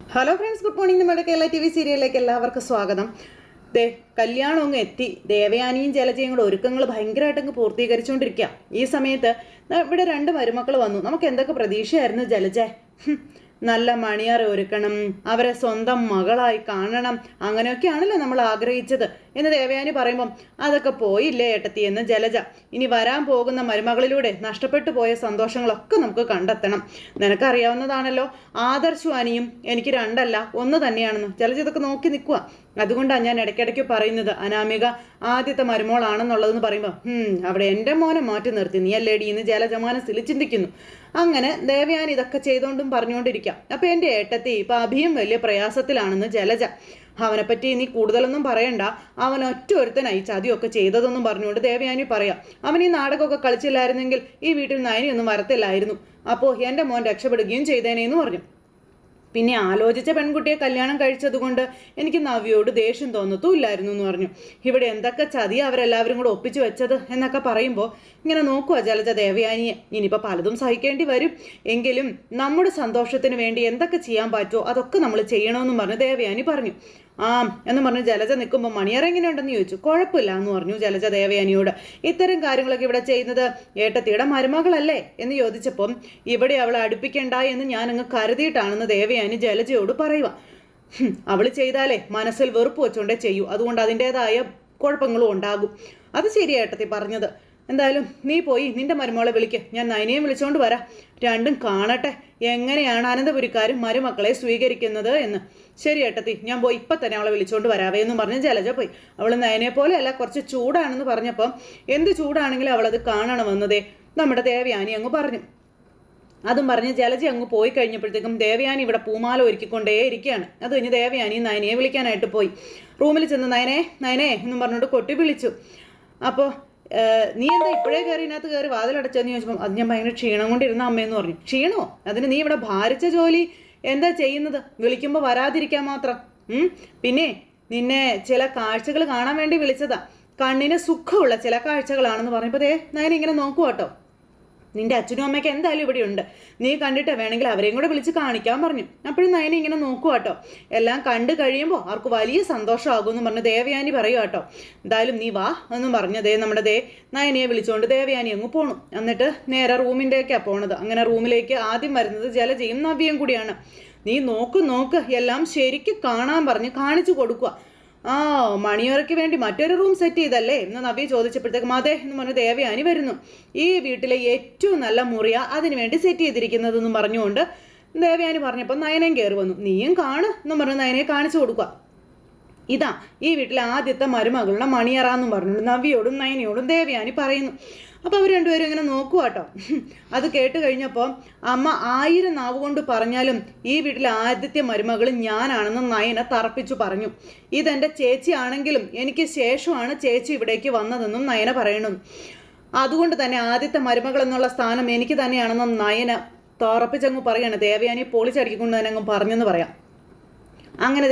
Hello friends good morning നമ്മുടെ Kerala T V സീരിയലിലേക്ക് എല്ലാവർക്കും സ്വാഗതം. ദേ കല്യാണം അങ്ങ് എത്തി. ദേവയാനിയും ജലജയും കൂടെ ഒരുക്കങ്ങൾ ഭയങ്കരമായിട്ട് അങ്ങ് പൂർത്തീകരിച്ചുകൊണ്ടിരിക്കുക ഈ സമയത്ത് ഇവിടെ രണ്ട് മരുമക്കൾ വന്നു. നമുക്ക് എന്തൊക്കെ പ്രതീക്ഷയായിരുന്നു ജലജ? നല്ല മണിയാർ ഒരുക്കണം അവരെ സ്വന്തം മകളായി കാണണം അങ്ങനെയൊക്കെയാണല്ലോ നമ്മൾ ആഗ്രഹിച്ചത്. എന്ന് ദേവയാനി പറയുമ്പം അതൊക്കെ പോയില്ലേ ഏട്ടത്തി? എന്ന് ജലജ ഇനി വരാൻ പോകുന്ന മരുമകളിലൂടെ നഷ്ടപ്പെട്ടു പോയ സന്തോഷങ്ങളൊക്കെ നമുക്ക് കണ്ടെത്തണം. നിനക്കറിയാവുന്നതാണല്ലോ ആദർശു അനിയും എനിക്ക് രണ്ടല്ല ഒന്ന് തന്നെയാണെന്ന്. ജലജ ഇതൊക്കെ നോക്കി നിൽക്കുക അതുകൊണ്ടാണ് ഞാൻ ഇടയ്ക്കിടയ്ക്ക് പറയുന്നത്. അനാമിക ആദ്യത്തെ മരുമോളാണെന്നുള്ളതെന്ന് പറയുമ്പോൾ അവിടെ എന്റെ മോനെ മാറ്റി നിർത്തി. നീ അല്ലേടി ഇന്ന് ജലജമാനത്തിൽ ചിന്തിക്കുന്നു. അങ്ങനെ ദേവയാൻ ഇതൊക്കെ ചെയ്തുകൊണ്ടും പറഞ്ഞുകൊണ്ടിരിക്കാം അപ്പോൾ എന്റെ ഏട്ടത്തി ഇപ്പം അഭിയും വലിയ പ്രയാസത്തിലാണെന്ന് ജലജ. അവനെപ്പറ്റി നീ കൂടുതലൊന്നും പറയണ്ട. അവൻ ഒറ്റ ഒരുത്തനായി ചതിയൊക്കെ ചെയ്തതെന്നും പറഞ്ഞുകൊണ്ട് ദേവയാനി പറയാം അവൻ ഈ നാടകമൊക്കെ കളിച്ചില്ലായിരുന്നെങ്കിൽ ഈ വീട്ടിൽ നയനിയൊന്നും വരത്തില്ലായിരുന്നു. അപ്പോൾ എന്റെ മോൻ രക്ഷപ്പെടുകയും ചെയ്തേനേന്ന് പറഞ്ഞു. പിന്നെ ആലോചിച്ച പെൺകുട്ടിയെ കല്യാണം കഴിച്ചതുകൊണ്ട് എനിക്ക് നവ്യോട് ദേഷ്യം തോന്നത്തുമില്ലായിരുന്നു എന്ന് പറഞ്ഞു. ഇവിടെ എന്തൊക്കെ ചതി അവരെല്ലാവരും കൂടെ ഒപ്പിച്ചു വെച്ചത്? എന്നൊക്കെ പറയുമ്പോൾ ഇങ്ങനെ നോക്കുക ജലജ ദേവയാനിയെ. ഇനിയിപ്പോൾ പലതും സഹിക്കേണ്ടി വരും. എങ്കിലും നമ്മുടെ സന്തോഷത്തിന് വേണ്ടി എന്തൊക്കെ ചെയ്യാൻ പറ്റുമോ അതൊക്കെ നമ്മൾ ചെയ്യണമെന്നും പറഞ്ഞ് ദേവയാനി പറഞ്ഞു. ആ എന്ന് പറഞ്ഞ് ജലജ നിൽക്കുമ്പോൾ മണിയറ എങ്ങനെയുണ്ടെന്ന് ചോദിച്ചു. കുഴപ്പമില്ല എന്ന് പറഞ്ഞു ജലജ ദേവയാനിയോട്. ഇത്തരം കാര്യങ്ങളൊക്കെ ഇവിടെ ചെയ്യുന്നത് ഏട്ടത്തിയുടെ മരുമകളല്ലേ എന്ന് ചോദിച്ചപ്പം ഇവിടെ അവളെ അടുപ്പിക്കണ്ട എന്ന് ഞാൻ അങ്ങ് കരുതിയിട്ടാണെന്ന് ദേവയാനി ജലജയോട് പറയുക അവൾ ചെയ്താലേ മനസ്സിൽ വെറുപ്പ് വെച്ചോണ്ടേ ചെയ്യൂ. അതുകൊണ്ട് അതിന്റെതായ കുഴപ്പങ്ങളും ഉണ്ടാകും. അത് ശരിയേട്ടത്തി പറഞ്ഞത്. എന്തായാലും നീ പോയി നിന്റെ മരുമോളെ വിളിക്ക്. ഞാൻ നയനയും വിളിച്ചോണ്ട് വരാം. രണ്ടും കാണട്ടെ. എങ്ങനെയാണ് അനന്തപുരിക്കാരും മരുമക്കളെ സ്വീകരിക്കുന്നത് എന്ന്. ശരി ഏട്ടത്തി ഞാൻ പോയി ഇപ്പം തന്നെ അവളെ വിളിച്ചോണ്ട് വരാവേ എന്നും പറഞ്ഞ് ജലജ പോയി. അവൾ നയനെ പോലെ അല്ല കുറച്ച് ചൂടാണെന്ന് പറഞ്ഞപ്പം എന്ത് ചൂടാണെങ്കിലും അവളത് കാണണമെന്നതേ നമ്മുടെ ദേവയാനി അങ്ങ് പറഞ്ഞു. അതും പറഞ്ഞ് ജലജ അങ്ങ് പോയി കഴിഞ്ഞപ്പോഴത്തേക്കും ദേവയാനി ഇവിടെ പൂമാല ഒരുക്കിക്കൊണ്ടേ ഇരിക്കുകയാണ്. അത് കഴിഞ്ഞ് ദേവയാനി നയനയെ വിളിക്കാനായിട്ട് പോയി. റൂമിൽ ചെന്ന് നയനെ നയനെ എന്നും പറഞ്ഞുകൊണ്ട് കൊട്ടി വിളിച്ചു. അപ്പോൾ നീ എന്താ ഇപ്പോഴേ കയറി ഇതിനകത്ത് കയറി വാതിലടച്ചെന്ന് ചോദിച്ചപ്പോൾ അത് ഞാൻ ഭയങ്കര ക്ഷീണം കൊണ്ടിരുന്ന അമ്മയെന്ന് പറഞ്ഞു. ക്ഷീണോ? അതിന് നീ ഇവിടെ ഭാരിച്ച ജോലി എന്താ ചെയ്യുന്നത്? വിളിക്കുമ്പോൾ വരാതിരിക്കാൻ മാത്രം. പിന്നെ നിന്നെ ചില കാഴ്ചകൾ കാണാൻ വേണ്ടി വിളിച്ചതാ. കണ്ണിന് സുഖമുള്ള ചില കാഴ്ചകളാണെന്ന് പറഞ്ഞപ്പോൾ ദേ ഞാൻ ഇങ്ങനെ നോക്കൂ കേട്ടോ നിന്റെ അച്ഛനും അമ്മയ്ക്ക് എന്തായാലും ഇവിടെ ഉണ്ട്. നീ കണ്ടിട്ട് വേണമെങ്കിൽ അവരെയും കൂടെ വിളിച്ച് കാണിക്കാൻ പറഞ്ഞു. അപ്പോഴും നയന ഇങ്ങനെ നോക്കുക കേട്ടോ. എല്ലാം കണ്ടു കഴിയുമ്പോൾ അവർക്ക് വലിയ സന്തോഷമാകും എന്ന് പറഞ്ഞ് ദേവയാനി പറയുക കേട്ടോ. എന്തായാലും നീ വാ എന്ന് പറഞ്ഞതേ ദേ നമ്മുടെ ദേ നയനയെ വിളിച്ചുകൊണ്ട് ദേവയാനി അങ്ങ് പോണു. എന്നിട്ട് നേരെ റൂമിന്റെയൊക്കെയാണ് പോണത്. അങ്ങനെ റൂമിലേക്ക് ആദ്യം വരുന്നത് ജലജയും നവ്യയും കൂടിയാണ്. നീ നോക്ക് നോക്ക് എല്ലാം ശരിക്ക് കാണാൻ പറഞ്ഞ് കാണിച്ചു കൊടുക്കുക ആ മണിയോറയ്ക്ക് വേണ്ടി മറ്റൊരു റൂം സെറ്റ് ചെയ്തല്ലേ? എന്ന് നവ്യ ചോദിച്ചപ്പോഴത്തേക്കും അതെ എന്ന് പറഞ്ഞ് ദേവയാനി വരുന്നു. ഈ വീട്ടിലെ ഏറ്റവും നല്ല മുറിയ അതിനു വേണ്ടി സെറ്റ് ചെയ്തിരിക്കുന്നതെന്നും പറഞ്ഞുകൊണ്ട് ദേവയാനി പറഞ്ഞപ്പോൾ നയനയും കയറി വന്നു. നീയും കാണ് എന്നും പറഞ്ഞ് നയനയെ കാണിച്ചു കൊടുക്കുക. ഇതാ ഈ വീട്ടിലെ ആദ്യത്തെ മരുമകളുടെ മണിയറ എന്നും പറഞ്ഞു നവ്യോടും നയനയോടും ദേവയാനി പറയുന്നു. അപ്പോൾ അവർ രണ്ടുപേരും ഇങ്ങനെ നോക്കുക കേട്ടോ അത് കേട്ട് കഴിഞ്ഞപ്പോൾ അമ്മ ആയിരം നാവ് കൊണ്ട് പറഞ്ഞാലും ഈ വീട്ടിലെ ആദ്യത്തെ മരുമകൾ ഞാനാണെന്ന് നയന തറപ്പിച്ചു പറഞ്ഞു. ഇതെന്റെ ചേച്ചിയാണെങ്കിലും എനിക്ക് ശേഷമാണ് ചേച്ചി ഇവിടേക്ക് വന്നതെന്നും നയന പറയണം അതുകൊണ്ട് തന്നെ ആദ്യത്തെ മരുമകൾ എന്നുള്ള സ്ഥാനം എനിക്ക് തന്നെയാണെന്നും നയന തറപ്പിച്ചങ്ങ് പറയാണ്. ദേവയാനി പൊളിച്ചടിക്കൊണ്ട് തന്നെ അങ്ങ് പറഞ്ഞെന്ന് പറയാം. അങ്ങനെ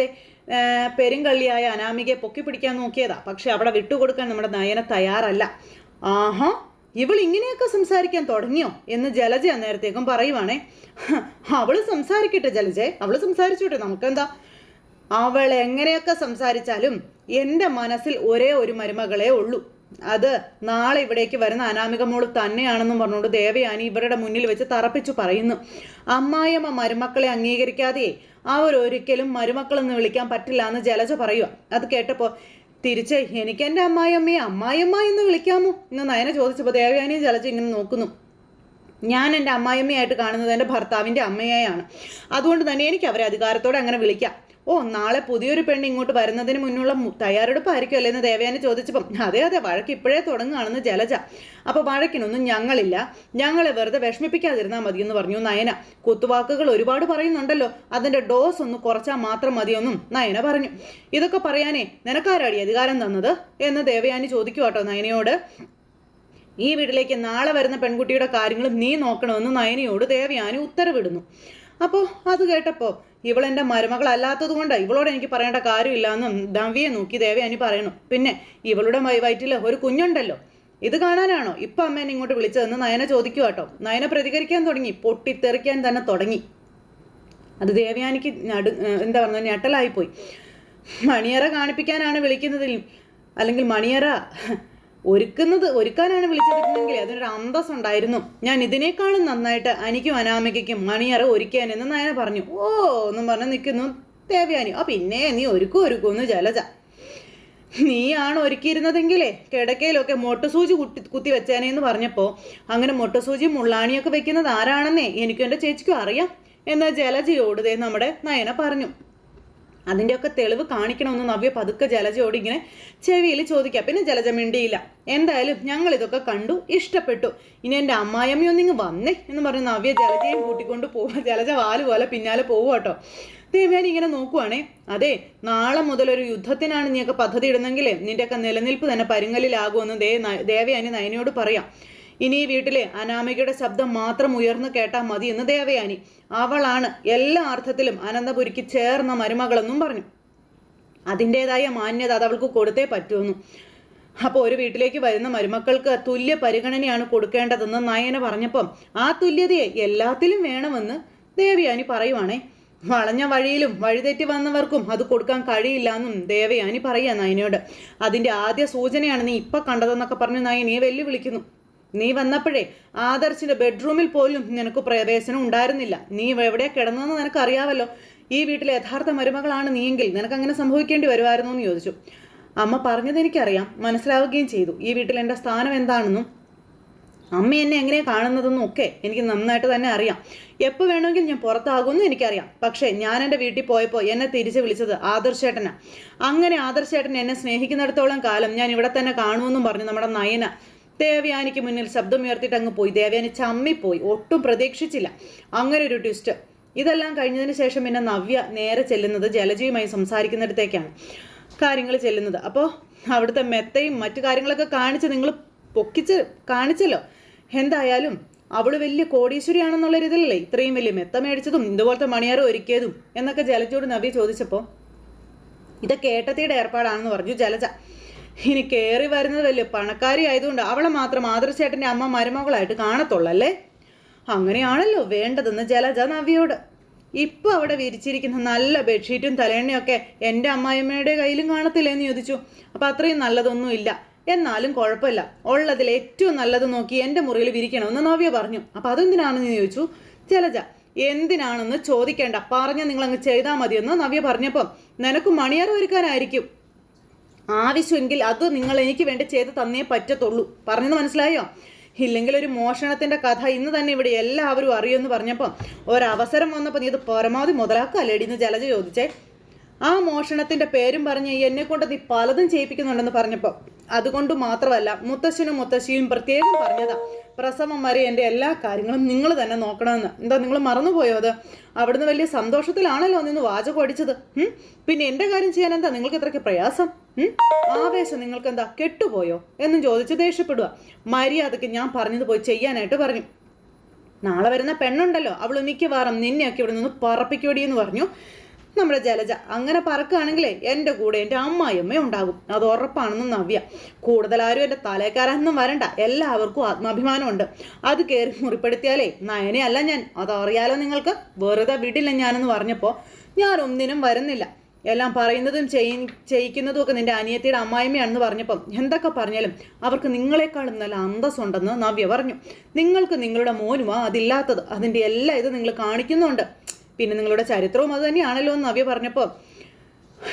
പെരുങ്കള്ളിയായ അനാമികയെ പൊക്കി പിടിക്കാൻ നോക്കിയതാ. പക്ഷെ അവിടെ വിട്ടുകൊടുക്കാൻ നമ്മുടെ നയന തയ്യാറല്ല. ആഹാ ഇവൾ ഇങ്ങനെയൊക്കെ സംസാരിക്കാൻ തുടങ്ങിയോ എന്ന് ജലജ അന്നേരത്തേക്കും പറയുവാണേ. "ഹ, അവൾ സംസാരിക്കട്ടെ ജലജെ അവൾ സംസാരിച്ചോട്ടെ നമുക്കെന്താ? അവൾ എങ്ങനെയൊക്കെ സംസാരിച്ചാലും എന്റെ മനസ്സിൽ ഒരേ ഒരു മരുമകളെ ഉള്ളൂ. അത് നാളെ ഇവിടേക്ക് വരുന്ന അനാമിക മോൾ തന്നെയാണെന്നും പറഞ്ഞുകൊണ്ട് ദേവയാനി ഇവരുടെ മുന്നിൽ വെച്ച് തറപ്പിച്ചു പറയുന്നു. അമ്മായിയമ്മ മരുമക്കളെ അംഗീകരിക്കാതെ അവരൊരിക്കലും മരുമക്കളെന്ന് വിളിക്കാൻ പറ്റില്ല എന്ന് ജലജ പറയുക അത് കേട്ടപ്പോൾ തിരിച്ച് എനിക്ക് എന്റെ അമ്മായിയമ്മയെ അമ്മായിയമ്മ എന്ന് വിളിക്കാമോ? എന്ന് നയന ചോദിച്ചപ്പോൾ ദേവയാനി ജലജ ഇങ്ങനെ നോക്കുന്നു. ഞാൻ എന്റെ അമ്മായിയമ്മയായിട്ട് കാണുന്നത് എന്റെ ഭർത്താവിന്റെ അമ്മയായാണ്. അതുകൊണ്ട് തന്നെ എനിക്ക് അവരെ അധികാരത്തോടെ അങ്ങനെ വിളിക്കാം. ഓ നാളെ പുതിയൊരു പെണ്ണ് ഇങ്ങോട്ട് വരുന്നതിന് മുന്നുള്ള തയ്യാറെടുപ്പായിരിക്കും അല്ലേ എന്ന് ദേവയാനി ചോദിച്ചപ്പം അതെ അതെ വഴക്ക് ഇപ്പോഴേ തുടങ്ങുകയാണെന്ന് ജലജ. അപ്പോൾ വഴക്കിനൊന്നും ഞങ്ങളില്ല. ഞങ്ങളെ വെറുതെ വിഷമിപ്പിക്കാതിരുന്നാൽ മതി എന്ന് പറഞ്ഞു നയന. കുത്തുവാക്കുകൾ ഒരുപാട് പറയുന്നുണ്ടല്ലോ. അതിന്റെ ഡോസ് ഒന്ന് കുറച്ചാൽ മാത്രം മതിയെന്നും നയന പറഞ്ഞു. ഇതൊക്കെ പറയാനേ നിനക്കാരാടി അധികാരം തന്നത്? എന്ന് ദേവയാനി ചോദിക്കുക കേട്ടോ നയനയോട്. ഈ വീട്ടിലേക്ക് നാളെ വരുന്ന പെൺകുട്ടിയുടെ കാര്യങ്ങളും നീ നോക്കണമെന്ന് നയനയോട് ദേവയാനി ഉത്തരവിടുന്നു. അപ്പോൾ അത് കേട്ടപ്പോൾ ഇവളെന്റെ മരുമകളല്ലാത്തത് കൊണ്ട് ഇവളോട് എനിക്ക് പറയേണ്ട കാര്യമില്ല എന്നും നവ്യെ നോക്കി ദേവയാനി പറയണം പിന്നെ ഇവളുടെ വയ- വയറ്റിൽ ഒരു കുഞ്ഞുണ്ടല്ലോ. ഇത് കാണാനാണോ? ഇപ്പം അമ്മേനെ ഇങ്ങോട്ട് വിളിച്ചതെന്ന് നയന ചോദിക്കുക കേട്ടോ. നയന പ്രതികരിക്കാൻ തുടങ്ങി. പൊട്ടിത്തെറിക്കാൻ തന്നെ തുടങ്ങി. അത് ദേവയാനിക്ക് നടു എന്താ പറഞ്ഞ ഞെട്ടലായിപ്പോയി. മണിയറ കാണിപ്പിക്കാനാണ് വിളിക്കുന്നതിൽ അല്ലെങ്കിൽ മണിയറ ഒരുക്കുന്നത് ഒരുക്കാനാണ് വിളിച്ചിരുന്നെങ്കിൽ അതിനൊരു അന്തസ് ഉണ്ടായിരുന്നു ഞാൻ ഇതിനേക്കാളും നന്നായിട്ട് അനിക്കും അനാമികയ്ക്കും മണിയറ ഒരുക്കാൻ എന്ന് നയന പറഞ്ഞു. ഓ എന്നും പറഞ്ഞ് നിൽക്കുന്നു ദേവയാനി. ആ പിന്നെ നീ ഒരുക്കും ഒരുക്കുമെന്ന് ജലജ. നീയാണ് ഒരുക്കിയിരുന്നതെങ്കിലേ കിടക്കയിലൊക്കെ മൊട്ടസൂചി കുട്ടി കുത്തി വെച്ചേനേന്ന് പറഞ്ഞപ്പോൾ അങ്ങനെ മൊട്ടസൂചി മുള്ളാണിയൊക്കെ വെക്കുന്നത് ആരാണെന്നേ എനിക്കും എന്റെ ചേച്ചിക്കും അറിയാം. എന്നാൽ ജലജയോട് ദേ നമ്മുടെ നയന പറഞ്ഞു. അതിന്റെയൊക്കെ തെളിവ് കാണിക്കണമെന്ന് നവ്യ പതുക്കെ ജലജയോട് ഇങ്ങനെ ചെവിയിൽ ചോദിക്കുക പിന്നെ ജലജ മിണ്ടിയില്ല. എന്തായാലും ഞങ്ങൾ ഇതൊക്കെ കണ്ടു ഇഷ്ടപ്പെട്ടു. ഇനി എന്റെ അമ്മായിയമ്മയൊന്നിങ്ങ് വന്നേ എന്ന് പറഞ്ഞ് നവ്യ ജലജയും കൂട്ടിക്കൊണ്ട് പോവുക ജലജ വാൽ പോലെ പിന്നാലെ പോവുക കേട്ടോ ദേവയാനി ഇങ്ങനെ നോക്കുവാണേ. അതെ നാളെ മുതൽ ഒരു യുദ്ധത്തിനാണ് നീയൊക്കെ പദ്ധതി ഇടുന്നെങ്കിൽ നിന്റെയൊക്കെ നിലനിൽപ്പ് തന്നെ പരുങ്ങലിലാകുമെന്ന് ദേ ദേവയാനി നയനയോട് പറയാം. ഇനി വീട്ടിലെ അനാമികയുടെ ശബ്ദം മാത്രം ഉയർന്നു കേട്ടാൽ മതി എന്ന് ദേവയാനി. അവളാണ് എല്ലാ അർത്ഥത്തിലും അനന്തപുരിക്ക് ചേർന്ന മരുമകളെന്നും പറഞ്ഞു. അതിന്റെതായ മാന്യത അത് അവൾക്ക് കൊടുത്തേ പറ്റുമെന്നു അപ്പോൾ ഒരു വീട്ടിലേക്ക് വരുന്ന മരുമക്കൾക്ക് തുല്യ പരിഗണനയാണ് കൊടുക്കേണ്ടതെന്ന് നയന പറഞ്ഞപ്പം ആ തുല്യതയെ എല്ലാത്തിലും വേണമെന്ന് ദേവയാനി പറയുവാണേ. വളഞ്ഞ വഴിയിലും വഴിതെറ്റി വന്നവർക്കും അത് കൊടുക്കാൻ കഴിയില്ല എന്നും ദേവയാനി പറയാ നയനയോട്. അതിന്റെ ആദ്യ സൂചനയാണ് നീ ഇപ്പൊ കണ്ടതെന്നൊക്കെ പറഞ്ഞ് നയനിയെ വെല്ലുവിളിക്കുന്നു. നീ വന്നപ്പോഴേ ആദർശിന്റെ ബെഡ്റൂമിൽ പോലും നിനക്ക് പ്രവേശനം ഉണ്ടായിരുന്നില്ല. നീ എവിടെയാണ് കിടന്നതെന്ന് നിനക്ക് അറിയാവല്ലോ ഈ വീട്ടിലെ യഥാർത്ഥ മരുമകളാണ് നീയെങ്കിൽ നിനക്ക് അങ്ങനെ സംഭവിക്കേണ്ടി വരുമായിരുന്നു എന്ന് ചോദിച്ചു. അമ്മ പറഞ്ഞത് എനിക്കറിയാം. മനസ്സിലാവുകയും ചെയ്തു. ഈ വീട്ടിൽ എന്റെ സ്ഥാനം എന്താണെന്നും അമ്മ എന്നെ എങ്ങനെ കാണുന്നതെന്നും ഒക്കെ എനിക്ക് നന്നായിട്ട് തന്നെ അറിയാം. എപ്പോൾ വേണമെങ്കിൽ ഞാൻ പുറത്താകുമെന്നും എനിക്കറിയാം. പക്ഷേ ഞാൻ എന്റെ വീട്ടിൽ പോയപ്പോൾ എന്നെ തിരിച്ച് വിളിച്ചത് ആദർശേട്ടനാ. അങ്ങനെ ആദർശേട്ടൻ എന്നെ സ്നേഹിക്കുന്നിടത്തോളം കാലം ഞാൻ ഇവിടെ തന്നെ കാണുമെന്നും പറഞ്ഞു നമ്മുടെ നയന ദേവയാനിക്ക് മുന്നിൽ ശബ്ദമുയർത്തിയിട്ട് അങ്ങ് പോയി. ദേവയാനി ചമ്മിപ്പോയി. ഒട്ടും പ്രതീക്ഷിച്ചില്ല. അങ്ങനെ ഒരു ട്വിസ്റ്റ് ഇതെല്ലാം കഴിഞ്ഞതിന് ശേഷം പിന്നെ നവ്യ നേരെ ചെല്ലുന്നത് ജലജയുമായി സംസാരിക്കുന്നിടത്തേക്കാണ്. കാര്യങ്ങൾ ചെല്ലുന്നത്. അപ്പോൾ അവിടുത്തെ മെത്തയും മറ്റു കാര്യങ്ങളൊക്കെ കാണിച്ച് നിങ്ങൾ പൊക്കിച്ച് കാണിച്ചല്ലോ. എന്തായാലും അവൾ വലിയ കോടീശ്വരിയാണെന്നുള്ള രീതിയിലല്ലേ ഇത്രയും വലിയ മെത്ത മേടിച്ചതും ഇതുപോലത്തെ മണിയാറ് ഒരുക്കിയതും എന്നൊക്കെ ജലജയോട് നവ്യ ചോദിച്ചപ്പോൾ ഇതൊക്കെ ഏട്ടത്തിയുടെ ഏർപ്പാടാണെന്ന് പറഞ്ഞു ജലജ. ഇനി കയറി വരുന്നതല്ലേ പണക്കാരി ആയതുകൊണ്ട് അവളെ മാത്രം ആദർശേട്ടന്റെ അമ്മ മരുമകളായിട്ട് കാണത്തുള്ളല്ലേ? അങ്ങനെയാണല്ലോ വേണ്ടതെന്ന് ജലജ നവ്യയോട് ഇപ്പൊ അവിടെ വിരിച്ചിരിക്കുന്ന നല്ല ബെഡ്ഷീറ്റും തലേണ്ണയൊക്കെ എന്റെ അമ്മായിമ്മയുടെ കയ്യിലും കാണത്തില്ലേ എന്ന് ചോദിച്ചു. അപ്പൊ അത്രയും നല്ലതൊന്നും ഇല്ല എന്നാലും കുഴപ്പമില്ല. ഉള്ളതിൽ ഏറ്റവും നല്ലത് നോക്കി എന്റെ മുറിയിൽ വിരിക്കണമെന്ന് നവ്യ പറഞ്ഞു. അപ്പൊ അതെന്തിനാണെന്ന് ചോദിച്ചു? ജലജ എന്തിനാണെന്ന് ചോദിക്കേണ്ട. പറഞ്ഞ നിങ്ങൾ അങ്ങ് ചെയ്താൽ മതിയെന്ന് നവ്യ പറഞ്ഞപ്പം നിനക്ക് മണിയറ ഒരുക്കാനായിരിക്കും. ആവശ്യമെങ്കിൽ അത് നിങ്ങൾ എനിക്ക് വേണ്ടി ചെയ്ത് തന്നേ പറ്റത്തുള്ളൂ. പറഞ്ഞത് മനസ്സിലായോ? ഇല്ലെങ്കിൽ ഒരു മോഷണത്തിന്റെ കഥ ഇന്ന് തന്നെ ഇവിടെ എല്ലാവരും അറിയുമെന്ന് പറഞ്ഞപ്പം ഒരവസരം വന്നപ്പോൾ നീ ഇത് പരമാവധി മുതലാക്കാല്ലേടി എന്ന് ജലജ ചോദിച്ചേ. ആ മോഷണത്തിന്റെ പേരും പറഞ്ഞ് എന്നെ കൊണ്ട് നീ പലതും ചെയ്യിപ്പിക്കുന്നുണ്ടെന്ന് പറഞ്ഞപ്പോൾ അതുകൊണ്ട് മാത്രമല്ല മുത്തശ്ശനും മുത്തശ്ശിയും പ്രത്യേകം പറഞ്ഞതാ. പ്രസവം വരെ എന്റെ എല്ലാ കാര്യങ്ങളും നിങ്ങൾ തന്നെ നോക്കണമെന്ന്. എന്താ നിങ്ങൾ മറന്നുപോയോ അത്? അവിടുന്ന് വലിയ സന്തോഷത്തിലാണല്ലോ നിന്ന് വാചകം അടിച്ചത്. പിന്നെ എന്റെ കാര്യം ചെയ്യാൻ എന്താ നിങ്ങൾക്ക് ഇത്രയ്ക്ക് പ്രയാസം? ആവേശം നിങ്ങൾക്ക് എന്താ? കെട്ടുപോയോ? എന്നും ചോദിച്ച് ദേഷ്യപ്പെടുക. മര്യാദയ്ക്ക് ഞാൻ പറഞ്ഞത് പോയി ചെയ്യാനായിട്ട് പറഞ്ഞു. നാളെ വരുന്ന പെണ്ണുണ്ടല്ലോ. അവൾ മിക്കവാറും നിന്നെയൊക്കെ ഇവിടെ നിന്ന് പറപ്പിക്കൂടി എന്ന് പറഞ്ഞു. നമ്മുടെ ജലജ അങ്ങനെ പറക്കുകയാണെങ്കിലേ എന്റെ കൂടെ എന്റെ അമ്മായിയമ്മ ഉണ്ടാകും. അത് ഉറപ്പാണെന്ന് നവ്യ. കൂടുതലാരും എന്റെ തലേക്കാരൊന്നും വരണ്ട. എല്ലാവർക്കും ആത്മാഭിമാനമുണ്ട്. അത് കയറി മുറിപ്പെടുത്തിയാലേ നയനെ അല്ല ഞാൻ. അതറിയാലോ നിങ്ങൾക്ക്? വെറുതെ വിടില്ല ഞാനെന്ന് പറഞ്ഞപ്പോൾ ഞാൻ ഒന്നിനും വരുന്നില്ല. എല്ലാം പറയുന്നതും ചെയ് ചെയ്യിക്കുന്നതും ഒക്കെ നിന്റെ അനിയത്തിയുടെ അമ്മായിമ്മയാണെന്ന് പറഞ്ഞപ്പം എന്തൊക്കെ പറഞ്ഞാലും അവർക്ക് നിങ്ങളെക്കാളും നല്ല അന്തസ്സുണ്ടെന്ന് നവ്യ പറഞ്ഞു. നിങ്ങൾക്ക് നിങ്ങളുടെ മോനുമാ അതില്ലാത്തത്. അതിന്റെ എല്ലാ ഇത് നിങ്ങൾ കാണിക്കുന്നുണ്ട്. പിന്നെ നിങ്ങളുടെ ചരിത്രവും അത് തന്നെയാണല്ലോ എന്ന് നവ്യ പറഞ്ഞപ്പോൾ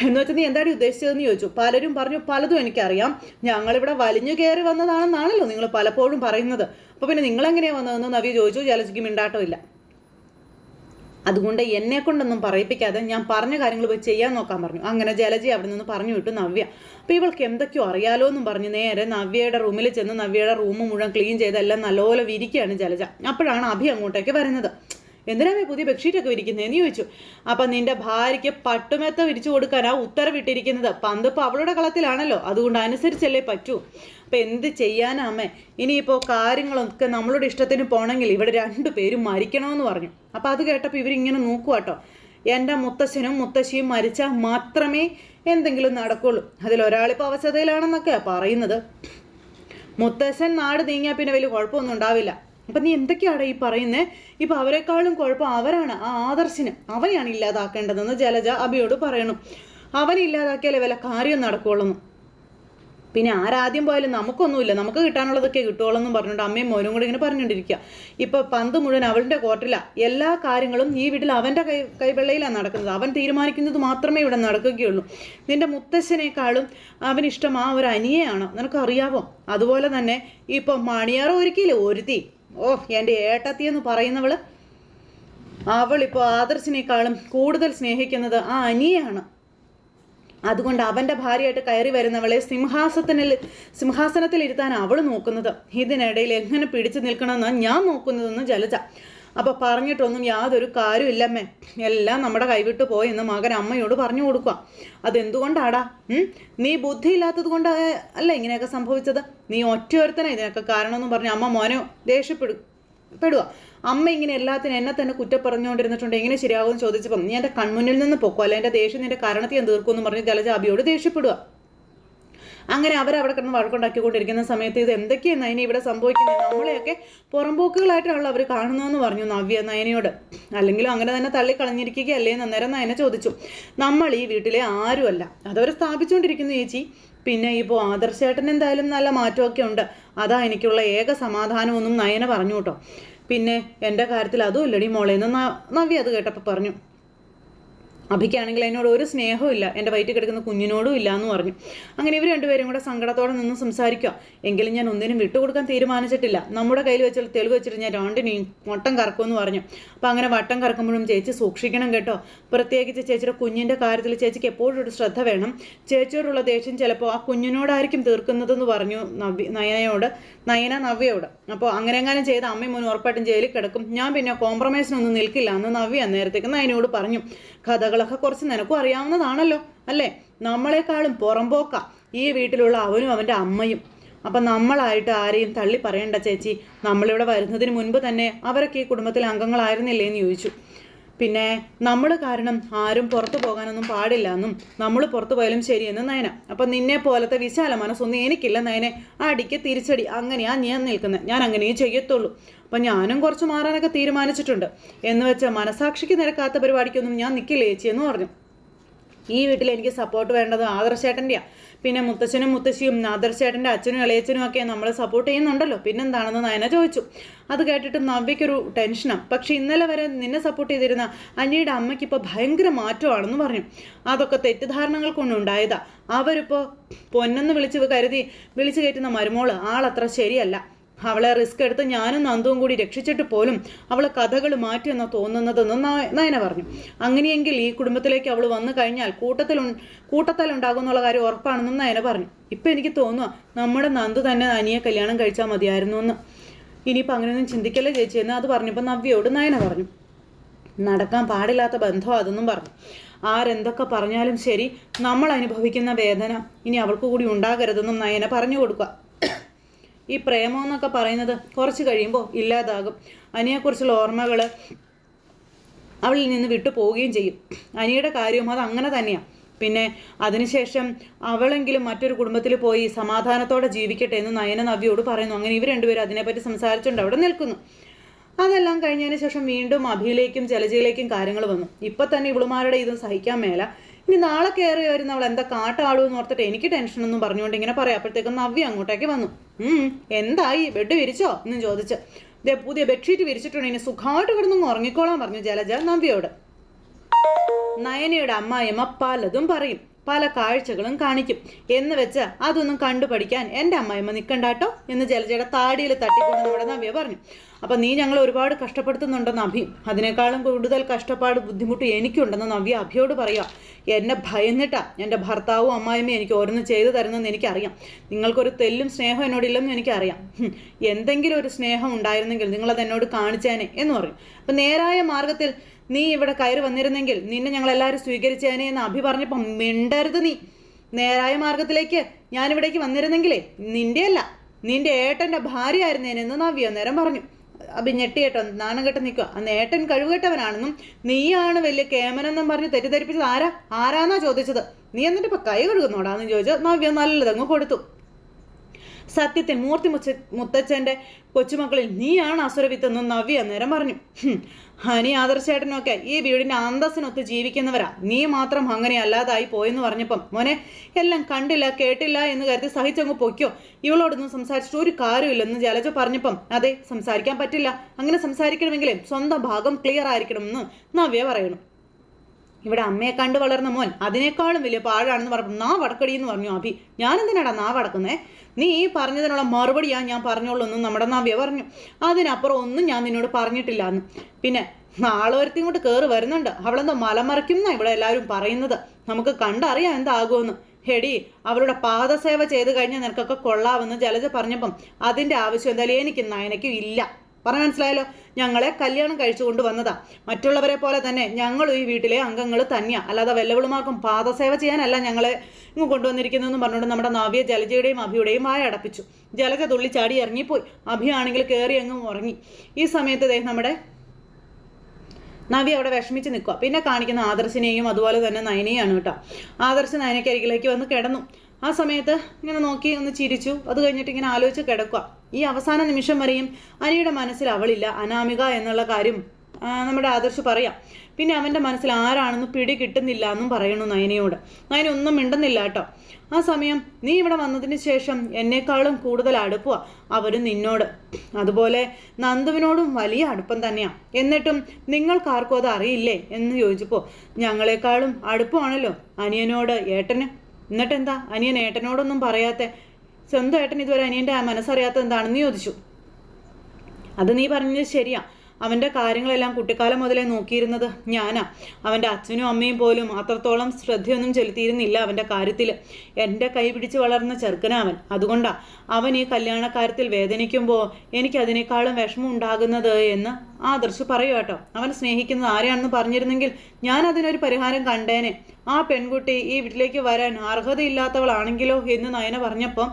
എന്ന് വെച്ചാൽ നീ എന്താണ് ഉദ്ദേശിച്ചതെന്ന് ചോദിച്ചു? പലരും പറഞ്ഞു പലതും എനിക്കറിയാം. ഞങ്ങളിവിടെ വലിഞ്ഞു കയറി വന്നതാണെന്നാണല്ലോ നിങ്ങൾ പലപ്പോഴും പറയുന്നത്. അപ്പോൾ പിന്നെ നിങ്ങളെങ്ങനെയാണ് വന്നതെന്ന് നവ്യ ചോദിച്ചു ജലജിക്ക് മിണ്ടാട്ടമില്ല അതുകൊണ്ട് എന്നെ കൊണ്ടൊന്നും പറയിപ്പിക്കാതെ ഞാൻ പറഞ്ഞ കാര്യങ്ങൾ പോയി ചെയ്യാൻ നോക്കാൻ പറഞ്ഞു. അങ്ങനെ ജലജി അവിടെ നിന്ന് പറഞ്ഞു വിട്ടു നവ്യ. അപ്പോൾ ഇവൾക്ക് എന്തൊക്കെയോ അറിയാലോ എന്നും പറഞ്ഞ് നേരെ നവ്യയുടെ റൂമിൽ ചെന്ന് നവ്യയുടെ റൂം മുഴുവൻ ക്ലീൻ ചെയ്ത് എല്ലാം നല്ലപോലെ വിരിക്കുകയാണ് ജലജ. അപ്പോഴാണ് അഭി അങ്ങോട്ടേക്ക് വരുന്നത്. എന്തിനാമേ പുതിയ ബെഡ്ഷീറ്റൊക്കെ വിരിക്കുന്നതെന്ന് ചോദിച്ചു. അപ്പം നിന്റെ ഭാര്യയ്ക്ക് പട്ടുമെത്ത വിരിച്ചു കൊടുക്കാനാ ഉത്തരവിട്ടിരിക്കുന്നത്. പന്ത് ഇപ്പം അവളുടെ കളത്തിലാണല്ലോ. അതുകൊണ്ട് അനുസരിച്ചല്ലേ പറ്റൂ. അപ്പം എന്ത് ചെയ്യാനാ അമ്മേ? ഇനിയിപ്പോൾ കാര്യങ്ങളൊക്കെ നമ്മളുടെ ഇഷ്ടത്തിന് പോണെങ്കിൽ ഇവിടെ രണ്ടു പേരും മരിക്കണമെന്ന് പറഞ്ഞു. അപ്പം അത് കേട്ടപ്പോൾ ഇവരിങ്ങനെ നോക്കുക കേട്ടോ എന്റെ മുത്തശ്ശനും മുത്തശ്ശിയും മരിച്ചാൽ മാത്രമേ എന്തെങ്കിലും നടക്കുള്ളൂ. അതിലൊരാളിപ്പോൾ അവശതയിലാണെന്നൊക്കെയാണ് പറയുന്നത്. മുത്തശ്ശൻ നാട് നീങ്ങിയാൽ പിന്നെ വലിയ കുഴപ്പമൊന്നും ഉണ്ടാവില്ല. അപ്പം നീ എന്തൊക്കെയാണ് ഈ പറയുന്നത് ഇപ്പം അവരെക്കാളും കുഴപ്പം അവരാണ് ആ ആദർശിന്. അവനെയാണ് ഇല്ലാതാക്കേണ്ടതെന്ന് ജലജ അബിയോട് പറയണം. അവനെ ഇല്ലാതാക്കിയാലേ വല്ല കാര്യം നടക്കുള്ളൂ. പിന്നെ ആരാദ്യം പോയാലും നമുക്കൊന്നുമില്ല. നമുക്ക് കിട്ടാനുള്ളതൊക്കെ കിട്ടുകയുള്ളൂ എന്നും പറഞ്ഞുകൊണ്ട് അമ്മയും മോനും കൂടി ഇങ്ങനെ പറഞ്ഞുകൊണ്ടിരിക്കുക ഇപ്പം പന്ത് മുഴുവൻ അവളുടെ കോട്ടിലാണ് എല്ലാ കാര്യങ്ങളും ഈ വീട്ടിൽ അവന്റെ കൈ കൈവെള്ളയിലാണ് നടക്കുന്നത്. അവൻ തീരുമാനിക്കുന്നത് മാത്രമേ ഇവിടെ നടക്കുകയുള്ളൂ. നിന്റെ മുത്തശ്ശനേക്കാളും അവനിഷ്ടം ആ ഒരു അനിയയാണ്. നിനക്കറിയാവോ? അതുപോലെ തന്നെ ഇപ്പം മണിയാറ് ഒരുക്കിയില്ലേ? ഒരുത്തി. ഓ എന്റെ ഏട്ടത്തി എന്ന് പറയുന്നവൾ. അവളിപ്പോൾ ആദർശിനേക്കാളും കൂടുതൽ സ്നേഹിക്കുന്നത് ആ അനിയാണ്. അതുകൊണ്ട് അവന്റെ ഭാര്യയായിട്ട് കയറി വരുന്നവളെ സിംഹാസനത്തിൽ സിംഹാസനത്തിൽ ഇരുത്താൻ അവൾ നോക്കുന്നത്. ഇതിനിടയിൽ എങ്ങനെ പിടിച്ചു നിൽക്കണമെന്നാണ് ഞാൻ നോക്കുന്നതെന്ന് ജലജ അപ്പോൾ പറഞ്ഞിട്ടൊന്നും യാതൊരു കാര്യമില്ലമ്മേ എല്ലാം നമ്മുടെ പോയി എന്ന് മകൻ അമ്മയോട് പറഞ്ഞു കൊടുക്കുക അതെന്തുകൊണ്ടാടാ? നീ ബുദ്ധിയില്ലാത്തത് കൊണ്ട് അല്ല ഇങ്ങനെയൊക്കെ സംഭവിച്ചത്? നീ ഒറ്റയൊരുത്തനെ ഇതിനൊക്കെ കാരണമെന്ന് പറഞ്ഞു അമ്മ മോനെ ദേഷ്യപ്പെടും പെടുക അമ്മ ഇങ്ങനെ എല്ലാത്തിനും എന്നെ തന്നെ കുറ്റം പറഞ്ഞുകൊണ്ടിരുന്നിട്ടുണ്ട്. എങ്ങനെ ശരിയാകുമെന്ന് ചോദിച്ചപ്പം നീ എന്റെ കൺമുന്നിൽ നിന്ന് പൊക്കോ? അല്ല എന്റെ ദേഷ്യം നിന്റെ കാരണത്തെ ഞാൻ തീർക്കുമെന്ന് പറഞ്ഞ് ജലജ അബിയോട് ദേഷ്യപ്പെടുക അങ്ങനെ അവരവിടെ കിടന്ന് വഴക്കുണ്ടാക്കിക്കൊണ്ടിരിക്കുന്ന സമയത്ത് ഇത് എന്തൊക്കെയാണ് നയന ഇവിടെ സംഭവിക്കുന്നത്? നമ്മളെയൊക്കെ പുറംപോക്കുകളായിട്ടാണല്ലോ അവർ കാണുന്നതെന്ന് പറഞ്ഞു നവ്യ നയനയോട്. അല്ലെങ്കിലും അങ്ങനെ തന്നെ തള്ളിക്കളഞ്ഞിരിക്കുകയല്ലേ അന്നേരം നയന ചോദിച്ചു. നമ്മൾ ഈ വീട്ടിലെ ആരുമല്ല. അതവർ സ്ഥാപിച്ചുകൊണ്ടിരിക്കുന്നു ചേച്ചി. പിന്നെ ഇപ്പോൾ ആദർശേട്ടൻ എന്തായാലും നല്ല മാറ്റമൊക്കെ ഉണ്ട്. അതാ എനിക്കുള്ള ഏക സമാധാനമൊന്നും നയന പറഞ്ഞു കേട്ടോ. പിന്നെ എന്റെ കാര്യത്തിൽ അതും ഇല്ലടി മോളേന്ന് നവ്യ അത് കേട്ടപ്പോൾ പറഞ്ഞു. അഭിക്കാണെങ്കിൽ എന്നോട് ഒരു സ്നേഹവും ഇല്ല. എന്റെ വയറ്റിൽ കിടക്കുന്ന കുഞ്ഞിനോടും ഇല്ല എന്ന് പറഞ്ഞു. അങ്ങനെ ഇവർ രണ്ടുപേരും കൂടെ സങ്കടത്തോടെ നിന്ന് സംസാരിക്കുക. എങ്കിലും ഞാൻ ഒന്നിനും വിട്ടുകൊടുക്കാൻ തീരുമാനിച്ചിട്ടില്ല. നമ്മുടെ കയ്യിൽ വെച്ചുള്ള തെളിവ് വെച്ചിട്ട് ഞാൻ രണ്ടിനെയും വട്ടം കറക്കുമെന്ന് പറഞ്ഞു. അപ്പോൾ അങ്ങനെ വട്ടം കറക്കുമ്പോഴും ചേച്ചി സൂക്ഷിക്കണം കേട്ടോ. പ്രത്യേകിച്ച് ചേച്ചിയുടെ കുഞ്ഞിന്റെ കാര്യത്തിൽ ചേച്ചിക്ക് എപ്പോഴും ഒരു ശ്രദ്ധ വേണം. ചേച്ചിയോടുള്ള ദേഷ്യം ചിലപ്പോൾ ആ കുഞ്ഞിനോടായിരിക്കും തീർക്കുന്നതെന്ന് പറഞ്ഞു നവ്യ നയനയോട് നയന നവ്യയോട്. അപ്പോൾ അങ്ങനെങ്ങാനും ചെയ്ത് അമ്മയും മോനും ഉറപ്പായിട്ടും ജയിലിൽ കിടക്കും. ഞാൻ പിന്നെ കോംപ്രമൈസിനൊന്നും നിൽക്കില്ല എന്ന് നവ്യ നേരത്തേക്ക് നയനയോട് പറഞ്ഞു. കഥകളൊക്കെ കുറച്ച് നിനക്കും അറിയാവുന്നതാണല്ലോ അല്ലേ? നമ്മളെക്കാളും പുറമ്പോക്ക ഈ വീട്ടിലുള്ള അവനും അവന്റെ അമ്മയും. അപ്പം നമ്മളായിട്ട് ആരെയും തള്ളി പറയണ്ട ചേച്ചി. നമ്മളിവിടെ വരുന്നതിന് മുൻപ് തന്നെ അവരൊക്കെ ഈ കുടുംബത്തിലെ അംഗങ്ങളായിരുന്നില്ലേ എന്ന് ചോദിച്ചു. പിന്നെ നമ്മൾ കാരണം ആരും പുറത്തു പോകാനൊന്നും പാടില്ല എന്നും നമ്മൾ പുറത്തു പോയാലും ശരിയെന്ന് നയന. അപ്പം നിന്നെ പോലത്തെ വിശാല മനസ്സൊന്നും എനിക്കില്ല നയനെ. അടിക്ക് തിരിച്ചടി. അങ്ങനെയാ ഞാൻ നിൽക്കുന്നത് ഞാൻ അങ്ങനെയേ ചെയ്യത്തുള്ളൂ. അപ്പം ഞാനും കുറച്ച് മാറാനൊക്കെ തീരുമാനിച്ചിട്ടുണ്ട്. എന്ന് വെച്ചാൽ മനസാക്ഷിക്ക് നിരക്കാത്ത പരിപാടിക്കൊന്നും ഞാൻ നിൽക്കില്ല ചേച്ചി എന്ന് പറഞ്ഞു. ഈ വീട്ടിൽ എനിക്ക് സപ്പോർട്ട് വേണ്ടത് ആദർശേട്ടന്റെയാണ് പിന്നെ മുത്തശ്ശനും മുത്തശ്ശിയും നാദർശേട്ടന്റെ അച്ഛനും ഇളയച്ചനും ഒക്കെ നമ്മളെ സപ്പോർട്ട് ചെയ്യുന്നുണ്ടല്ലോ. പിന്നെന്താണെന്ന് നയന ചോദിച്ചു. അത് കേട്ടിട്ട് നവ്യക്കൊരു ടെൻഷനാണ് പക്ഷേ ഇന്നലെ വരെ നിന്നെ സപ്പോർട്ട് ചെയ്തിരുന്ന അനിയുടെ അമ്മയ്ക്ക് ഇപ്പോൾ ഭയങ്കര മാറ്റമാണെന്ന് പറഞ്ഞു. അതൊക്കെ തെറ്റിദ്ധാരണകൾ കൊണ്ടുണ്ടായതാ. അവരിപ്പോൾ പൊന്നെന്ന് വിളിച്ച് കരുതി വിളിച്ചു കയറ്റുന്ന മരുമോൾ. ആളത്ര ശരിയല്ല. അവളെ റിസ്ക് എടുത്ത് ഞാനും നന്ദുവും കൂടി രക്ഷിച്ചിട്ട് പോലും അവളെ കഥകൾ മാറ്റിയെന്നാ തോന്നുന്നതെന്ന് നയ- നയന പറഞ്ഞു. അങ്ങനെയെങ്കിൽ ഈ കുടുംബത്തിലേക്ക് അവൾ വന്നു കഴിഞ്ഞാൽ കൂട്ടത്തിൽ കൂട്ടത്താൽ ഉണ്ടാകുന്നുള്ള കാര്യം ഉറപ്പാണെന്നും നയന പറഞ്ഞു. ഇപ്പം എനിക്ക് തോന്നുക നമ്മുടെ നന്ദു തന്നെ അനിയെ കല്യാണം കഴിച്ചാൽ മതിയായിരുന്നു എന്ന്. ഇനിയിപ്പോൾ അങ്ങനെയൊന്നും ചിന്തിക്കല്ലേ ചേച്ചി എന്ന് അത് പറഞ്ഞപ്പോൾ നവ്യയോട് നയന പറഞ്ഞു. നടക്കാൻ പാടില്ലാത്ത ബന്ധം അതെന്നും പറഞ്ഞു. ആരെന്തൊക്കെ പറഞ്ഞാലും ശരി നമ്മൾ അനുഭവിക്കുന്ന വേദന ഇനി അവൾക്ക് കൂടി ഉണ്ടാകരുതെന്നും നയന പറഞ്ഞു കൊടുക്കുക. ഈ പ്രേമം എന്നൊക്കെ പറയുന്നത് കുറച്ച് കഴിയുമ്പോൾ ഇല്ലാതാകും. അനിയെക്കുറിച്ചുള്ള ഓർമ്മകൾ അവളിൽ നിന്ന് വിട്ടു പോവുകയും ചെയ്യും. അനിയുടെ കാര്യവും അത് അങ്ങനെ തന്നെയാണ് പിന്നെ അതിനുശേഷം അവളെങ്കിലും മറ്റൊരു കുടുംബത്തിൽ പോയി സമാധാനത്തോടെ ജീവിക്കട്ടെ എന്ന് നയന നവ്യോട് പറയുന്നു. അങ്ങനെ ഇവർ രണ്ടുപേരും അതിനെപ്പറ്റി സംസാരിച്ചുകൊണ്ട് അവിടെ നിൽക്കുന്നു. അതെല്ലാം കഴിഞ്ഞതിന് ശേഷം വീണ്ടും അഭിയിലേക്കും ജലജയിലേക്കും കാര്യങ്ങൾ വന്നു. ഇപ്പം തന്നെ ഇവളുമാരുടെ ഇതും സഹിക്കാൻ മേല. ഇനി നാളെ കയറി വരുന്ന അവൾ എന്താ കാട്ടാളൂ എന്ന് ഓർത്തിട്ട് എനിക്ക് ടെൻഷനൊന്നും പറഞ്ഞുകൊണ്ട് ഇങ്ങനെ പറയാം. അപ്പോഴത്തേക്കും നവ്യ അങ്ങോട്ടേക്ക് വന്നു. എന്തായി? ബെഡ് വിരിച്ചോ? എന്നും ചോദിച്ച്. ദേ പുതിയ ബെഡ്ഷീറ്റ് വിരിച്ചിട്ടുണ്ട്. ഇനി സുഖമായിട്ട് കിടന്നു ഉറങ്ങിക്കോളാൻ പറഞ്ഞു ജലജ നവ്യയോട്. നയനയുടെ അമ്മായിയമ്മ പലതും പറയും. പല കാഴ്ചകളും കാണിക്കും. എന്ന് വെച്ച് അതൊന്നും കണ്ടുപഠിക്കാൻ എന്റെ അമ്മായിമ്മ നിൽക്കണ്ടാട്ടോ എന്ന് ജലജയുടെ താടിയിൽ തട്ടിക്കൊണ്ട് നമ്മുടെ നവ്യ പറഞ്ഞു. അപ്പം നീ ഞങ്ങൾ ഒരുപാട് കഷ്ടപ്പെടുത്തുന്നുണ്ടെന്ന് അഭി അതിനേക്കാളും കൂടുതൽ കഷ്ടപ്പാട് ബുദ്ധിമുട്ട് എനിക്കുണ്ടെന്ന് നവ്യ അഭിയോട് പറയുക എന്നെ ഭയന്നിട്ടാ എന്റെ ഭർത്താവും അമ്മായിമ്മയും എനിക്ക് ഓരോന്ന് ചെയ്തു തരുന്നെന്ന് എനിക്കറിയാം. നിങ്ങൾക്കൊരു തെല്ലും സ്നേഹം എന്നോടില്ലെന്ന് എനിക്കറിയാം. എന്തെങ്കിലും ഒരു സ്നേഹം ഉണ്ടായിരുന്നെങ്കിൽ നിങ്ങളത് എന്നോട് കാണിച്ചേനെ എന്ന് പറയും. അപ്പം നേരായ മാർഗത്തിൽ നീ ഇവിടെ കയറി വന്നിരുന്നെങ്കിൽ നിന്നെ ഞങ്ങൾ എല്ലാവരും സ്വീകരിച്ചേനെ എന്ന് അഭി പറഞ്ഞപ്പം മിണ്ടരുത് നീ. നേരായ മാർഗത്തിലേക്ക് ഞാനിവിടേക്ക് വന്നിരുന്നെങ്കിലേ നിന്റെയല്ല നിന്റെ ഏട്ടന്റെ ഭാര്യ ആയിരുന്നേനെന്ന് നവ്യ നേരം പറഞ്ഞു. അഭി ഞെട്ടിയേട്ടോ നാണം കെട്ട് നിൽക്കുക. അന്ന് ഏട്ടൻ കഴിവുകെട്ടവനാണെന്നും നീയാണ് വലിയ കേമനെന്നും പറഞ്ഞ് തെറ്റിദ്ധരിപ്പിച്ചത് ആരാ? ആരാന്നാ ചോദിച്ചത്. നീ എന്നിട്ട് ഇപ്പൊ കൈ കഴുകുന്നോടാന്ന് ചോദിച്ചു നവ്യ നല്ലതങ്ങ് കൊടുത്തു. സത്യത്തിൽ മൂർത്തി മുച്ച മുത്തച്ഛന്റെ കൊച്ചുമക്കളിൽ നീയാണ് അസുരവിത്തെന്നും നവ്യ നേരം പറഞ്ഞു. ഹനി ആദർശേട്ടനൊക്കെ ഈ വീടിന്റെ അന്തസ്സിനൊത്ത് ജീവിക്കുന്നവരാ. നീ മാത്രം അങ്ങനെ അല്ലാതായി പോയെന്ന് പറഞ്ഞപ്പം മോനെ എല്ലാം കണ്ടില്ല കേട്ടില്ല എന്ന് കരുതി സഹിച്ചങ്ങ് പൊയ്ക്കോ. ഇവളോടൊന്നും സംസാരിച്ചിട്ട് ഒരു കാര്യമില്ലെന്ന് ജലജ പറഞ്ഞപ്പം അതെ സംസാരിക്കാൻ പറ്റില്ല. അങ്ങനെ സംസാരിക്കണമെങ്കിലേ സ്വന്തം ഭാഗം ക്ലിയർ ആയിരിക്കണമെന്ന് നവ്യ പറയണം. ഇവിടെ അമ്മയെ കണ്ടു വളർന്ന മോൻ അതിനേക്കാളും വലിയ പാഴാണെന്ന് പറഞ്ഞു നാ വടക്കടി എന്ന് പറഞ്ഞു അഭി. ഞാൻ എന്തിനാടാ നാ വടക്കുന്നേ? നീ ഈ പറഞ്ഞതിനുള്ള മറുപടിയാ ഞാൻ പറഞ്ഞോളൂ ഒന്നും നമ്മുടെ നവ്യ പറഞ്ഞു. അതിനപ്പുറം ഒന്നും ഞാൻ നിന്നോട് പറഞ്ഞിട്ടില്ല എന്ന് പിന്നെ നാളെ ഒരുത്തി ഇങ്ങോട്ട് കയറി വരുന്നുണ്ട്. അവളെന്തോ മലമറിക്കും ഇവിടെ എല്ലാവരും പറയുന്നത്. നമുക്ക് കണ്ടറിയാം എന്താകുമെന്ന്. ഹെടി അവളുടെ പാദസേവ ചെയ്ത് കഴിഞ്ഞാൽ നിനക്കൊക്കെ കൊള്ളാമെന്ന് ജലജ പറഞ്ഞപ്പം അതിന്റെ ആവശ്യം എന്തായാലും എനിക്ക് നയനയ്ക്കും ഇല്ല. പറഞ്ഞ മനസ്സിലായല്ലോ? ഞങ്ങളെ കല്യാണം കഴിച്ചു കൊണ്ടുവന്നതാ. മറ്റുള്ളവരെ പോലെ തന്നെ ഞങ്ങളും ഈ വീട്ടിലെ അംഗങ്ങൾ തന്നെയാ. അല്ലാതെ വെല്ലവിളുമാർക്കും പാദസേവ ചെയ്യാനല്ല ഞങ്ങളെ ഇങ്ങ് കൊണ്ടുവന്നിരിക്കുന്നതെന്ന് പറഞ്ഞുകൊണ്ട് നമ്മുടെ നവ്യ ജലജയുടെയും അഭിയുടെയും വായ അടപ്പിച്ചു. ജലജ തുള്ളി ചാടി ഇറങ്ങിപ്പോയി. അഭിയാണെങ്കിൽ കയറി അങ്ങും ഉറങ്ങി. ഈ സമയത്ത് ദേ നമ്മുടെ നവ്യ അവിടെ വിഷമിച്ച് നിൽക്കുക പിന്നെ കാണിക്കുന്ന ആദർശിനെയും അതുപോലെ തന്നെ നയനെയാണ് കേട്ടോ. ആദർശ് നയനയ്ക്ക് അരികിലേക്ക് വന്ന് കിടന്നു. ആ സമയത്ത് ഇങ്ങനെ നോക്കി ഒന്ന് ചിരിച്ചു. അത് കഴിഞ്ഞിട്ട് ഇങ്ങനെ ആലോചിച്ച് കിടക്കുക ഈ അവസാന നിമിഷം വരെയും അനിയുടെ മനസ്സിൽ അവളില്ല അനാമിക എന്നുള്ള കാര്യം നമ്മുടെ ആദർശ് പറയാം. പിന്നെ അവന്റെ മനസ്സിൽ ആരാണെന്ന് പിടി കിട്ടുന്നില്ല എന്നും പറയണു നയനയോട്. നയന ഒന്നും മിണ്ടുന്നില്ല കേട്ടോ. ആ സമയം നീ ഇവിടെ വന്നതിന് ശേഷം എന്നെക്കാളും കൂടുതൽ അടുപ്പുക അവരും നിന്നോട്. അതുപോലെ നന്ദുവിനോടും വലിയ അടുപ്പം തന്നെയാണ് എന്നിട്ടും നിങ്ങൾക്കാർക്കും അത് അറിയില്ലേ എന്ന് ചോദിച്ചപ്പോൾ ഞങ്ങളെക്കാളും അടുപ്പമാണല്ലോ അനിയനോട് ഏട്ടന്. എന്നിട്ടെന്താ? അനിയൻ ഏട്ടനോടൊന്നും പറയാത്ത. സ്വന്തം ഏട്ടൻ ഇതുവരെ അനിയന്റെ മനസ്സറിയാത്തത് എന്താണെന്ന് ചോദിച്ചു. അത് നീ പറഞ്ഞത് ശരിയാ. അവന്റെ കാര്യങ്ങളെല്ലാം കുട്ടിക്കാലം മുതലേ നോക്കിയിരുന്നത് ഞാനാ. അവന്റെ അച്ഛനും അമ്മയും പോലും അത്രത്തോളം ശ്രദ്ധയൊന്നും ചെലുത്തിയിരുന്നില്ല അവന്റെ കാര്യത്തിൽ എന്റെ കൈ പിടിച്ച് വളർന്ന ചെറുക്കനാ അതുകൊണ്ടാ അവൻ ഈ കല്യാണ കാര്യത്തിൽ വേദനിക്കുമ്പോൾ എനിക്കതിനേക്കാളും വിഷമം ഉണ്ടാകുന്നത് എന്ന് ആദർശ് പറയൂ കേട്ടോ. അവൻ സ്നേഹിക്കുന്നത് ആരെയാണെന്ന് പറഞ്ഞിരുന്നെങ്കിൽ ഞാൻ അതിനൊരു പരിഹാരം കണ്ടേനെ. ആ പെൺകുട്ടി ഈ വീട്ടിലേക്ക് വരാൻ അർഹതയില്ലാത്തവളാണെങ്കിലോ എന്ന് നയന പറഞ്ഞപ്പോൾ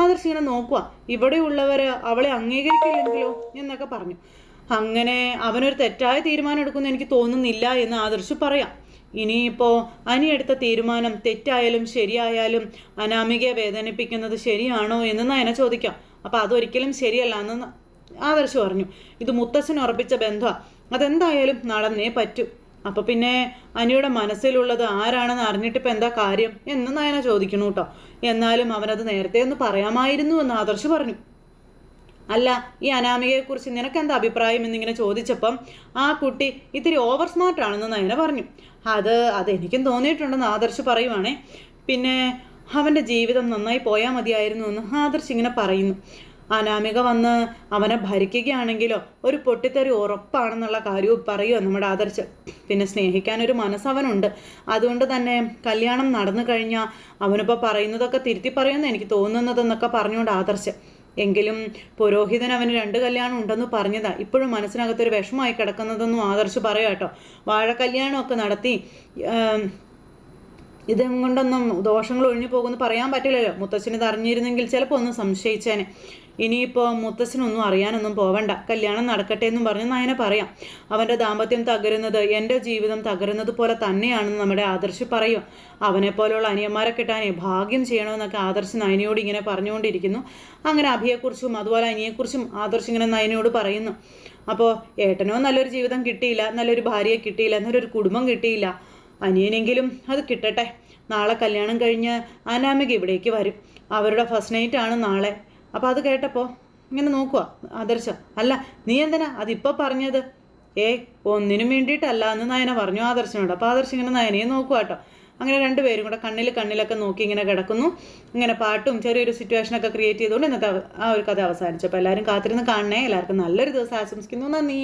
ആദർശ് ഇങ്ങനെ നോക്കുക ഇവിടെയുള്ളവർ അവളെ അംഗീകരിക്കില്ലെങ്കിലോ എന്നൊക്കെ പറഞ്ഞു. അങ്ങനെ അവനൊരു തെറ്റായ തീരുമാനം എടുക്കുമെന്ന് എനിക്ക് തോന്നുന്നില്ല എന്ന് ആദർശ് പറയാം. ഇനിയിപ്പോൾ എടുത്ത തീരുമാനം തെറ്റായാലും ശരിയായാലും അനാമികയെ വേദനിപ്പിക്കുന്നത് ശരിയാണോ എന്ന് നയന ചോദിക്കാം. അപ്പോൾ അതൊരിക്കലും ശരിയല്ല എന്ന് ആദർശ് പറഞ്ഞു. ഇത് മുത്തശ്ശൻ ഉറപ്പിച്ച ബന്ധമാണ് അതെന്തായാലും നടന്നേ പറ്റൂ. അപ്പൊ പിന്നെ അനിയുടെ മനസ്സിലുള്ളത് ആരാണെന്ന് അറിഞ്ഞിട്ട് ഇപ്പൊ എന്താ കാര്യം എന്ന് നയന ചോദിക്കണു കേട്ടോ. എന്നാലും അവനത് നേരത്തെ ഒന്ന് പറയാമായിരുന്നു എന്ന് ആദർശ് പറഞ്ഞു. അല്ല ഈ അനാമികയെക്കുറിച്ച് നിനക്ക് എന്താ അഭിപ്രായം എന്നിങ്ങനെ ചോദിച്ചപ്പം ആ കുട്ടി ഇത്തിരി ഓവർ സ്മാർട്ട് ആണെന്ന് നയന പറഞ്ഞു. അത് അതെനിക്കും തോന്നിയിട്ടുണ്ടെന്ന് ആദർശ് പറയുവാണേ. പിന്നെ അവന്റെ ജീവിതം നന്നായി പോയാൽ മതിയായിരുന്നു എന്ന് ആദർശ് ഇങ്ങനെ പറയുന്നു. അനാമിക വന്ന് അവനെ ഭരിക്കുകയാണെങ്കിലോ ഒരു പൊട്ടിത്തെറി ഉറപ്പാണെന്നുള്ള കാര്യവും പറയുമോ നമ്മുടെ ആദർശ്? പിന്നെ സ്നേഹിക്കാൻ ഒരു മനസ്സവനുണ്ട്. അതുകൊണ്ട് തന്നെ കല്യാണം നടന്നു കഴിഞ്ഞാൽ അവനിപ്പോൾ പറയുന്നതൊക്കെ തിരുത്തി പറയുമെന്ന് എനിക്ക് തോന്നുന്നതെന്നൊക്കെ പറഞ്ഞുകൊണ്ട് ആദർശ്. എങ്കിലും പുരോഹിതൻ അവന് രണ്ട് കല്യാണം ഉണ്ടെന്ന് പറഞ്ഞതാ. ഇപ്പോഴും മനസ്സിനകത്തൊരു വിഷമമായി കിടക്കുന്നതെന്നും ആദർശ് പറയാം കേട്ടോ. വാഴ കല്യാണമൊക്കെ നടത്തി ഇതും കൊണ്ടൊന്നും ദോഷങ്ങൾ ഒഴിഞ്ഞു പോകുമെന്ന് പറയാൻ പറ്റില്ലല്ലോ. മുത്തച്ഛന് അറിഞ്ഞിരുന്നെങ്കിൽ ചിലപ്പോൾ ഒന്ന് സംശയിച്ചേനെ. ഇനിയിപ്പോൾ മുത്തശ്ശനൊന്നും അറിയാനൊന്നും പോവണ്ട. കല്യാണം നടക്കട്ടെ എന്നും പറഞ്ഞ് നയനെ പറയാം. അവന്റെ ദാമ്പത്യം തകരുന്നത് എന്റെ ജീവിതം തകരുന്നത് പോലെ തന്നെയാണെന്ന് നമ്മുടെ ആദർശ് പറയും. അവനെ പോലെയുള്ള അനിയന്മാരെ കിട്ടാനേ ഭാഗ്യം ചെയ്യണമെന്നൊക്കെ ആദർശ് നയനയോട് ഇങ്ങനെ പറഞ്ഞുകൊണ്ടിരിക്കുന്നു. അങ്ങനെ അഭിയെക്കുറിച്ചും അതുപോലെ അനിയെക്കുറിച്ചും ആദർശ് ഇങ്ങനെ നയനയോട് പറയുന്നു. അപ്പോൾ ഏട്ടനോ നല്ലൊരു ജീവിതം കിട്ടിയില്ല നല്ലൊരു ഭാര്യയെ കിട്ടിയില്ല നല്ലൊരു കുടുംബം കിട്ടിയില്ല. അനിയനെങ്കിലും അത് കിട്ടട്ടെ. നാളെ കല്യാണം കഴിഞ്ഞ് അനാമിക ഇവിടേക്ക് വരും. അവരുടെ ഫസ്റ്റ് നൈറ്റ് ആണ് നാളെ. അപ്പോൾ അത് കേട്ടപ്പോൾ ഇങ്ങനെ നോക്കുക ആദർശ. അല്ല നീ എന്തിനാ അതിപ്പോൾ പറഞ്ഞത്? ഏ ഒന്നിനും വേണ്ടിയിട്ടല്ല എന്ന് നയന പറഞ്ഞു ആദർശനോട്. അപ്പോൾ ആദർശം ഇങ്ങനെ നയനയെ നോക്കുക കേട്ടോ. അങ്ങനെ രണ്ടുപേരും കൂടെ കണ്ണിൽ കണ്ണിലൊക്കെ നോക്കി ഇങ്ങനെ കിടക്കുന്നു. ഇങ്ങനെ പാട്ടും ചെറിയൊരു സിറ്റുവേഷനൊക്കെ ക്രിയേറ്റ് ചെയ്തുകൊണ്ട് ഇന്നത്തെ ആ ഒരു കഥ അവസാനിച്ചു. അപ്പോൾ എല്ലാവരും കാത്തിരുന്ന് കാണണേ. എല്ലാവർക്കും നല്ലൊരു ദിവസം ആശംസിക്കുന്നു. നന്ദി.